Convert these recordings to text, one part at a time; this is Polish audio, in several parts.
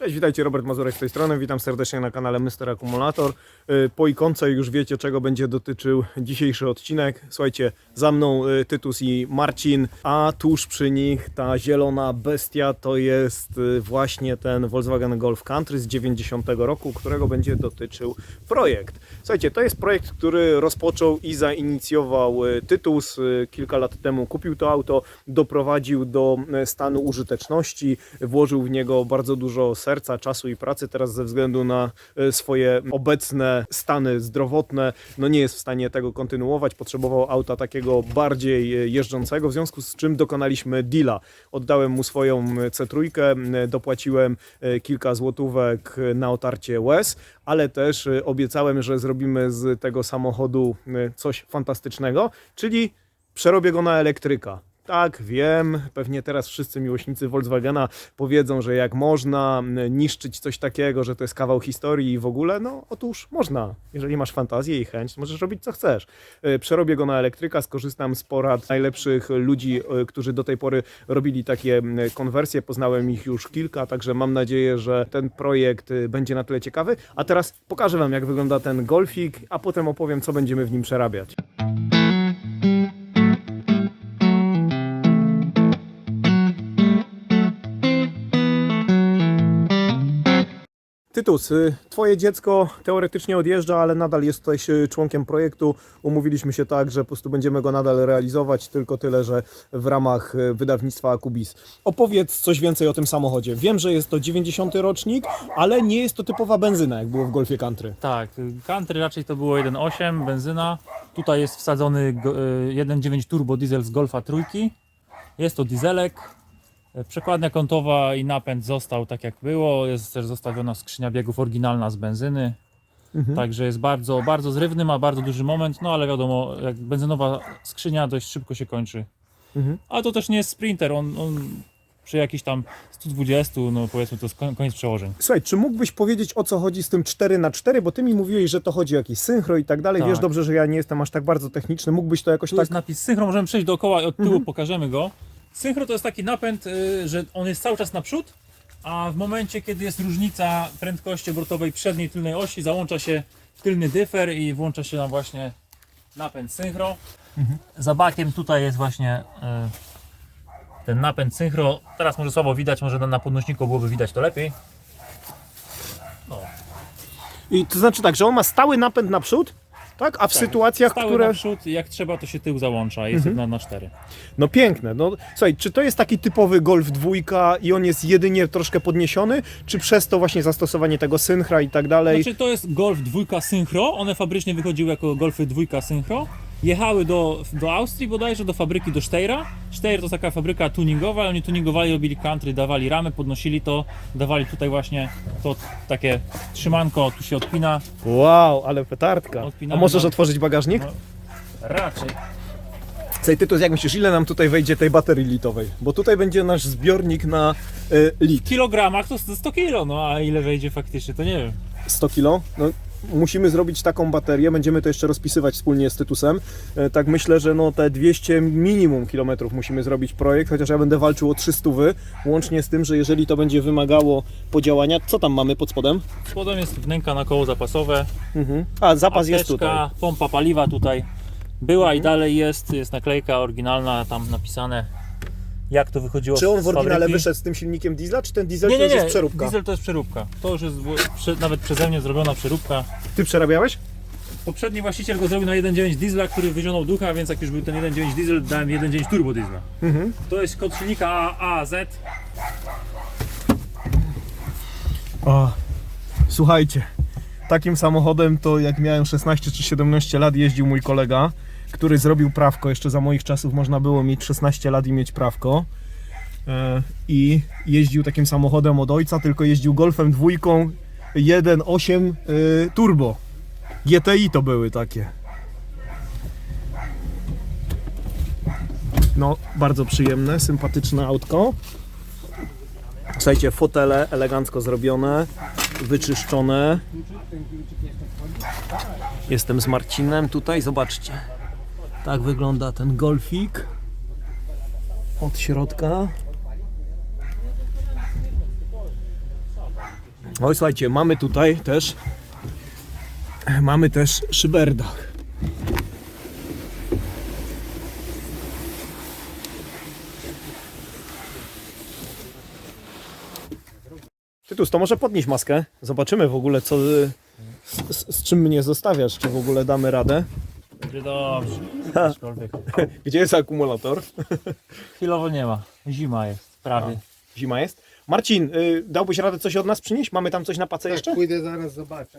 Cześć, witajcie, Robert Mazurek z tej strony. Witam serdecznie na kanale Mr. Akumulator. Y, Po ikonce już wiecie, czego będzie dotyczył dzisiejszy odcinek. Słuchajcie, za mną y, Tytus i Marcin, a tuż przy nich ta zielona bestia to jest y, właśnie ten Volkswagen Golf Country z 90 roku, którego będzie dotyczył projekt. Słuchajcie, to jest projekt, który rozpoczął i zainicjował Tytus. Kilka lat temu kupił to auto, doprowadził do stanu użyteczności, włożył w niego bardzo dużo czasu i pracy. Teraz ze względu na y, swoje obecne stany zdrowotne, no nie jest w stanie tego kontynuować. Potrzebował auta takiego bardziej y, jeżdżącego, w związku z czym dokonaliśmy deala. Oddałem mu swoją C3, y, dopłaciłem kilka złotówek na otarcie łez, ale też obiecałem, że zrobimy z tego samochodu coś fantastycznego, czyli przerobię go na elektryka. Tak, wiem, pewnie teraz wszyscy miłośnicy Volkswagena powiedzą, że jak można niszczyć coś takiego, że to jest kawał historii i w ogóle, no otóż można. Jeżeli masz fantazję i chęć, możesz robić co chcesz. Y, Przerobię go na elektryka, skorzystam z porad najlepszych ludzi, y, którzy do tej pory robili takie konwersje. Poznałem ich już kilka, także mam nadzieję, że ten projekt y, będzie na tyle ciekawy. A teraz pokażę Wam, jak wygląda ten golfik, a potem opowiem, co będziemy w nim przerabiać. Tytus, y, twoje dziecko teoretycznie odjeżdża, ale nadal jesteś y, członkiem projektu. Umówiliśmy się tak, że po prostu będziemy go nadal realizować, tylko tyle, że w ramach y, wydawnictwa Akubis. Opowiedz coś więcej o tym samochodzie. Wiem, że jest to 90 rocznik, ale nie jest to typowa benzyna, jak było w Golfie Country. Tak, country raczej to było 1.8, benzyna. Tutaj jest wsadzony go- y, 1.9 turbo diesel z Golfa trójki. Jest to dieselek. Przekładnia kątowa i napęd został tak jak było. Jest też zostawiona skrzynia biegów oryginalna z benzyny. Także jest bardzo, bardzo zrywny, ma bardzo duży moment, no ale wiadomo, jak benzynowa skrzynia dość szybko się kończy. Mhm. A to też nie jest sprinter, on, on przy jakichś tam 120, no powiedzmy to jest koniec przełożeń. Słuchaj, czy mógłbyś powiedzieć o co chodzi z tym 4 na 4 bo ty mi mówiłeś, że to chodzi o jakieś synchro i tak dalej. Tak. Wiesz dobrze, że ja nie jestem aż tak bardzo techniczny. Mógłbyś to jakoś Tu tak... jest napis synchro, możemy przejść dookoła i od tyłu Mhm. pokażemy go. Synchro to jest taki napęd, y, że on jest cały czas naprzód, a w momencie, kiedy jest różnica prędkości obrotowej przedniej i tylnej osi, załącza się tylny dyfer i włącza się nam właśnie napęd synchro. Mhm. Za bakiem tutaj jest właśnie y, ten napęd synchro. Teraz może słabo widać, może na, na podnośniku byłoby widać to lepiej. No, I to znaczy tak, że on ma stały napęd naprzód, tak? A w sytuacjach, Stały które... naprzód, jak trzeba to się tył załącza, jest Mhm. jedna na cztery. No piękne. No, słuchaj, czy to jest taki typowy Golf dwójka i on jest jedynie troszkę podniesiony, czy przez to właśnie zastosowanie tego synchra i tak dalej? Znaczy to jest Golf 2 Synchro, one fabrycznie wychodziły jako Golfy 2 Synchro. Jechały do, do Austrii bodajże, do fabryki do Steyra. Steyr to taka fabryka tuningowa, oni tuningowali, robili country, dawali ramy, podnosili to, dawali tutaj właśnie to takie trzymanko, tu się odpina. Wow, ale petardka. A Odpinamy możesz nam- otworzyć bagażnik? No. Raczej. Słuchaj, Tytus, jak myślisz, ile nam tutaj wejdzie tej baterii litowej? Bo tutaj będzie nasz zbiornik na y, W lit. kilogramach to 100 kilo, no a ile wejdzie faktycznie, to nie wiem. 100 kilo. No, musimy zrobić taką baterię, będziemy to jeszcze rozpisywać wspólnie z Tytusem. E, Tak myślę, że no te 200 minimum kilometrów musimy zrobić projekt, chociaż ja będę walczył o 300, łącznie z tym, że jeżeli to będzie wymagało podziałania, co tam mamy pod spodem? Spodem jest wnęka na koło zapasowe, Mhm. A, zapas jest tutaj. Mhm. apteczka, pompa paliwa tutaj była i dalej jest, jest naklejka oryginalna, tam napisane jak to wychodziło Czy on z w oryginale fabryki. wyszedł z tym silnikiem diesla, czy ten diesel Nie, to nie, już nie, jest przeróbka? diesel to jest przeróbka. To już jest prze, nawet przeze mnie zrobiona przeróbka. Ty przerabiałeś? Poprzedni właściciel go zrobił na 1.9 diesla, który wyzionął ducha, więc jak już był ten 1.9 diesel, dałem 1.9 turbo diesla. Mhm. To jest kod silnika AAZ. O, słuchajcie, takim samochodem to jak miałem 16 czy 17 lat jeździł mój kolega, który zrobił prawko. Jeszcze za moich czasów można było mieć 16 lat i mieć prawko. E, I jeździł takim samochodem od ojca, tylko jeździł Golfem dwójką 1.8 y, turbo. GTI to były takie. No, bardzo przyjemne, sympatyczne autko. Słuchajcie, fotele elegancko zrobione, wyczyszczone. Jestem z Marcinem tutaj, zobaczcie. Tak wygląda ten golfik od środka. Oj, słuchajcie, mamy tutaj też mamy też szyberdach. Tytus, to może podnieść maskę. Zobaczymy w ogóle, co, z, z, z czym mnie zostawiasz, czy w ogóle damy radę. Będzie dobrze. Aczkolwiek. Gdzie jest akumulator? Chwilowo nie ma. Zima jest, prawie. Zima jest. Marcin, y, dałbyś radę coś od nas przynieść? Mamy tam coś na pace jeszcze? Tak, pójdę zaraz zobaczę.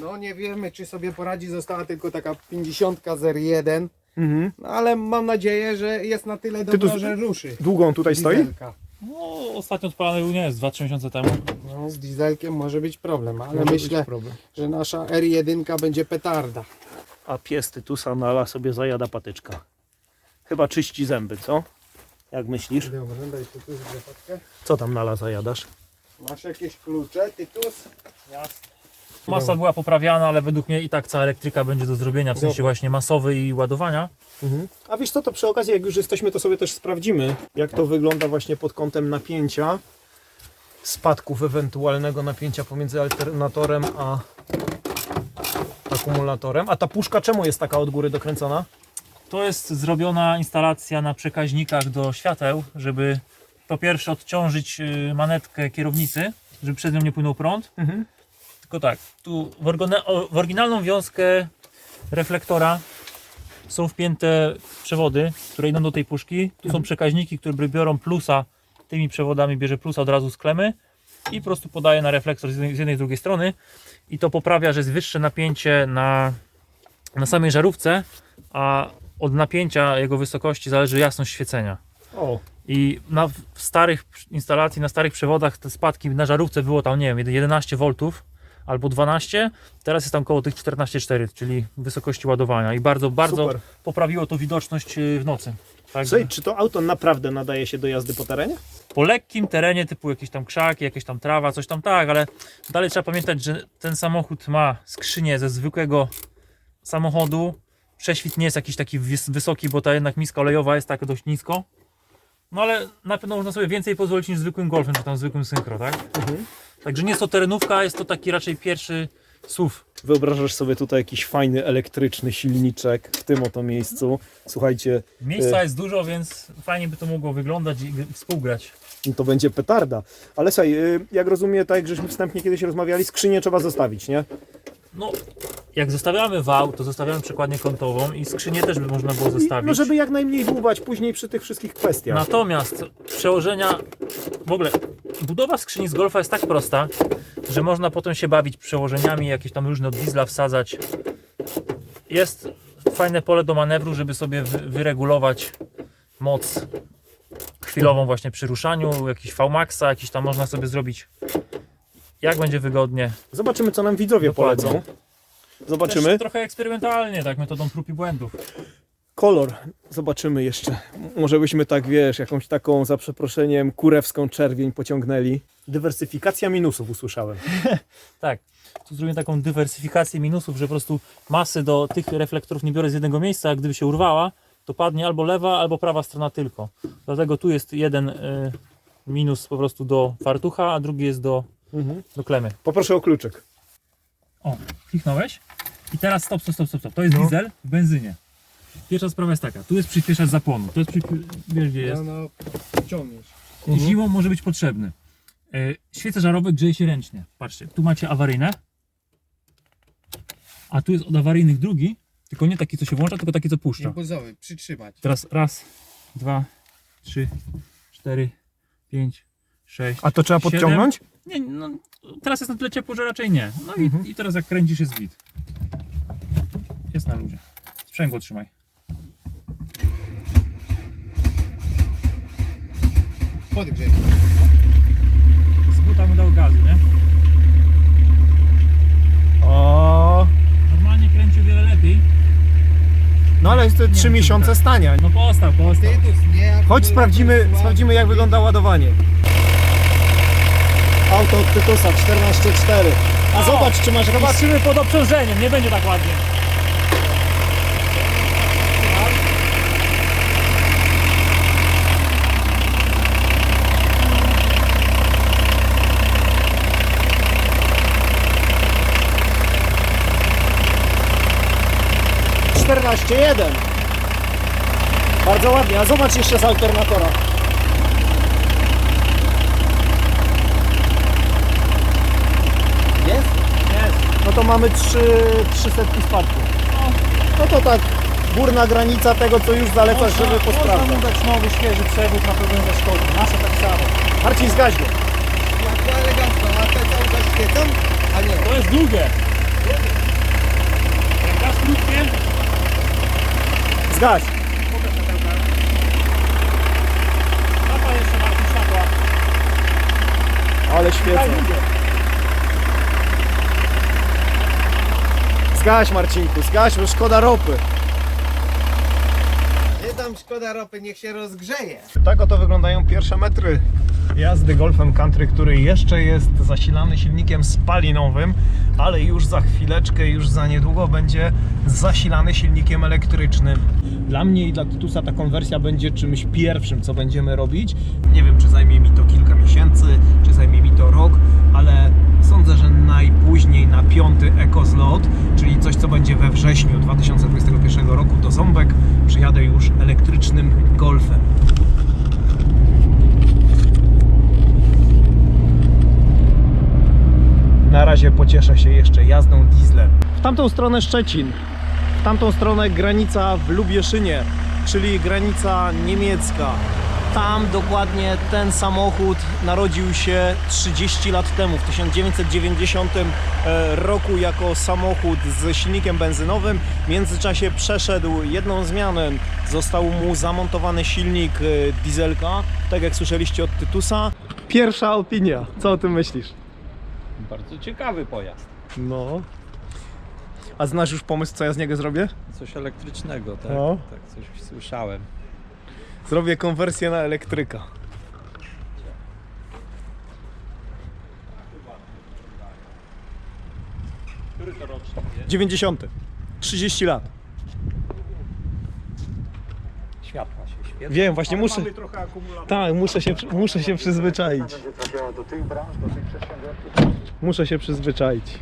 No nie wiemy, czy sobie poradzi. Została tylko taka 50 01. Mhm. No ale mam nadzieję, że jest na tyle Ty dobra, tu- że ruszy. Długo on tutaj stoi? Dieselka. No, ostatnio odpalany był, nie jest, 2-3 miesiące temu. No, z dieselkiem może być problem, ale myślę, problem. że nasza R1 będzie petarda. A pies Tytusa nala sobie zajada patyczka. Chyba czyści zęby, co? Jak myślisz? Dobra, daj tu tu fotkę. Co tam nala zajadasz? Masz jakieś klucze, Tytus? Masa była poprawiana, ale według mnie i tak cała elektryka będzie do zrobienia, w sensie właśnie masowy i ładowania. A wiesz co, to przy okazji, jak już jesteśmy, to sobie też sprawdzimy, jak to wygląda właśnie pod kątem napięcia, spadków ewentualnego napięcia pomiędzy alternatorem a akumulatorem. A ta puszka czemu jest taka od góry dokręcona? To jest zrobiona instalacja na przekaźnikach do świateł, żeby po pierwsze odciążyć y, manetkę kierownicy, żeby przez nią nie płynął prąd. Mhm. Tylko tak, tu w, w oryginalną wiązkę reflektora są wpięte przewody, które idą do tej puszki. Tu są przekaźniki, które biorą plusa, tymi przewodami bierze plusa od razu z klemy i po prostu podaje na reflektor z jednej, i drugiej strony. I to poprawia, że jest wyższe napięcie na, na samej żarówce, a od napięcia jego wysokości zależy jasność świecenia. O, I na w starych instalacji, na starych przewodach te spadki na żarówce było tam, nie wiem, 11 V albo 12, teraz jest tam koło tych 14,4, czyli wysokości ładowania i bardzo, bardzo super. poprawiło to widoczność yy, w nocy. Także Słuchaj, czy to auto naprawdę nadaje się do jazdy po terenie? po lekkim terenie typu jakieś tam krzaki, jakieś tam trawa, coś tam tak, ale dalej trzeba pamiętać, że ten samochód ma skrzynię ze zwykłego samochodu. Prześwit nie jest jakiś taki wys- wysoki, bo ta jednak miska olejowa jest tak dość nisko. No ale na pewno można sobie więcej pozwolić niż zwykłym golfem, czy tam zwykłym synchro, tak? Także nie jest to terenówka, jest to taki raczej pierwszy SUV. Wyobrażasz sobie tutaj jakiś fajny elektryczny silniczek w tym oto miejscu. Słuchajcie, Miejsca jest dużo, więc fajnie by to mogło wyglądać i współgrać. no to będzie petarda. Ale słuchaj, y, jak rozumiem, tak jak żeśmy wstępnie kiedyś rozmawiali, skrzynię trzeba zostawić, nie? No, jak zostawiamy wał, to zostawiamy przekładnię kątową i skrzynię też by można było zostawić. no żeby jak najmniej dłubać później przy tych wszystkich kwestiach. Natomiast przełożenia, w ogóle budowa skrzyni z Golfa jest tak prosta, że można potem się bawić przełożeniami, jakieś tam różne od diesla wsadzać. Jest fajne pole do manewru, żeby sobie wy- wyregulować moc chwilową właśnie przy ruszaniu, jakiś VMAXa, jakiś tam można sobie zrobić jak będzie wygodnie. Zobaczymy, co nam widzowie Dokładnie. polecą. Zobaczymy. Też trochę eksperymentalnie, tak metodą prób i błędów. Kolor. Zobaczymy jeszcze. Może byśmy tak, wiesz, jakąś taką, za przeproszeniem, kurewską czerwień pociągnęli. Dywersyfikacja minusów usłyszałem. Tak. Tu zrobię taką dywersyfikację minusów, że po prostu masy do tych reflektorów nie biorę z jednego miejsca, a gdyby się urwała, to padnie albo lewa, albo prawa strona tylko. Dlatego tu jest jeden y, minus po prostu do fartucha, a drugi jest do, do klemy. Poproszę o kluczyk. O, kliknąłeś? I teraz stop, stop, stop, stop. stop. To jest No. diesel w benzynie. Pierwsza sprawa jest taka, tu jest przyspieszacz zapłonu. To jest, przypi- wiesz gdzie jest. No, no, ciągniesz. Zimą może być potrzebny. E, Świece żarowe grzeje się ręcznie. Patrzcie, tu macie awaryjne, a tu jest od awaryjnych drugi, tylko nie taki co się włącza, tylko taki co puszcza. Impozowy, przytrzymać. Teraz raz, dwa, trzy, cztery, pięć, sześć. A to trzeba siedem. podciągnąć? Nie, no, teraz jest na tyle ciepło, że raczej nie. No i, i teraz jak kręcisz jest git. Jest na ludzie. Sprzęgło trzymaj. Podgrzej. Mu dał gazu, nie? O, Normalnie kręci o wiele lepiej. no ale jest to 3 wiem, miesiące stania. No. Tytus, nie Chodź sprawdzimy, sprawdzimy jak wygląda ładowanie. Auto od Tytusa 14.4. A O! zobacz czy masz jakiś... Zobaczymy pod obciążeniem, nie będzie tak ładnie. 13.1. Bardzo ładnie, a zobacz jeszcze z alternatora. Jest? Jest. No to mamy trzy, trzy setki spadku. No to tak górna granica tego, co już zalecasz, żeby Można posprawdzać. mu dać nowy, świeży przewód, na pewno nie zaszkodzi. Nasze tak samo. Marcin, zgaś go. Jak to elegancko, a te cały czas świecą? A nie. To jest długie. Zgaś. Pokaż światełka. Jeszcze światła. Ale świecą. Daj długie. Zgaś Marcinku, zgaś, bo szkoda ropy. Nie tam szkoda ropy, niech się rozgrzeje. Tak oto wyglądają pierwsze metry jazdy Golfem Country, który jeszcze jest zasilany silnikiem spalinowym, ale już za chwileczkę, już za niedługo będzie zasilany silnikiem elektrycznym. Dla mnie i dla Titusa ta konwersja będzie czymś pierwszym, co będziemy robić. Nie wiem, czy zajmie mi to kilka miesięcy, czy zajmie mi to rok, ale sądzę, że najpóźniej na piąty EcoZlot, czyli coś, co będzie we wrześniu 2021 roku do Ząbek, przyjadę już elektrycznym Golfem. Razie pocieszę się jeszcze jazdą dieslem. W tamtą stronę Szczecin, w tamtą stronę granica w Lubieszynie, czyli granica niemiecka. Tam dokładnie ten samochód narodził się 30 lat temu, w 1990 e, roku jako samochód z silnikiem benzynowym. W międzyczasie przeszedł jedną zmianę, został mu zamontowany silnik e, dieselka, tak jak słyszeliście od Tytusa. Pierwsza opinia, co o tym myślisz? Bardzo ciekawy pojazd. No. A znasz już pomysł, co ja z niego zrobię? Coś elektrycznego, tak? No. Tak, coś słyszałem. Zrobię konwersję na elektryka. Który to rocznik jest? 90. 30 lat. Światła się świecą. Wiem, właśnie muszę. Mamy trochę akumulatorów. Tak, muszę się, muszę się przyzwyczaić. Muszę się przyzwyczaić.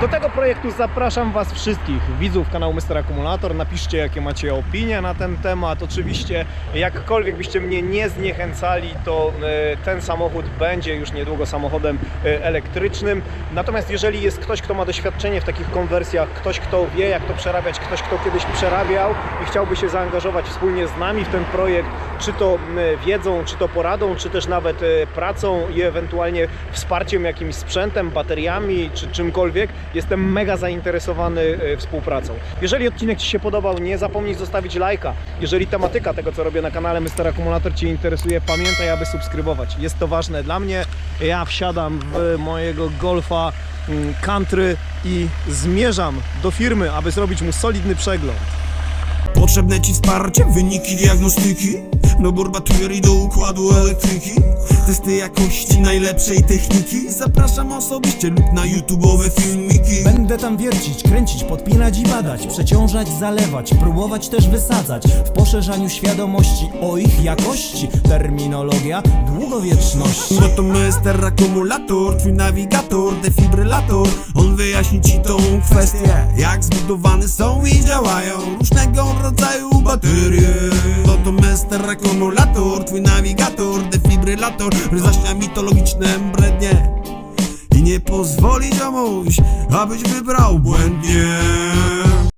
Do tego projektu zapraszam Was wszystkich, widzów kanału Mr. Akumulator. Napiszcie, jakie macie opinie na ten temat. Oczywiście, jakkolwiek byście mnie nie zniechęcali, to e, ten samochód będzie już niedługo samochodem e, elektrycznym. Natomiast jeżeli jest ktoś, kto ma doświadczenie w takich konwersjach, ktoś, kto wie, jak to przerabiać, ktoś, kto kiedyś przerabiał i chciałby się zaangażować wspólnie z nami w ten projekt, czy to wiedzą, czy to poradą, czy też nawet e, pracą i ewentualnie wsparciem jakimś sprzętem, bateriami, czy czymkolwiek, jestem mega zainteresowany e, współpracą. Jeżeli odcinek Ci się podobał, nie zapomnij zostawić lajka. Jeżeli tematyka tego, co robię na kanale Mr. Akumulator Cię interesuje, pamiętaj, aby subskrybować. Jest to ważne dla mnie. Ja wsiadam w mojego Golfa mm, Country i zmierzam do firmy, aby zrobić mu solidny przegląd. Potrzebne ci wsparcie, wyniki diagnostyki Dobór baterii do układu elektryki. Testy jakości najlepszej techniki. Zapraszam osobiście lub na YouTube'owe filmiki. Będę tam wiercić, kręcić, podpinać i badać. Przeciążać, zalewać, próbować też wysadzać. W poszerzaniu świadomości o ich jakości. Terminologia długowieczności. Bo to Mr. Akumulator, twój nawigator, defibrylator. On wyjaśni ci tą kwestię Jak zbudowane są i działają różnego rodzaju baterie. Bo to Mr. Akumulator, twój nawigator, defibrylator Wyjaśnia mitologiczne brednie I nie pozwoli ziomuś, abyś wybrał błędnie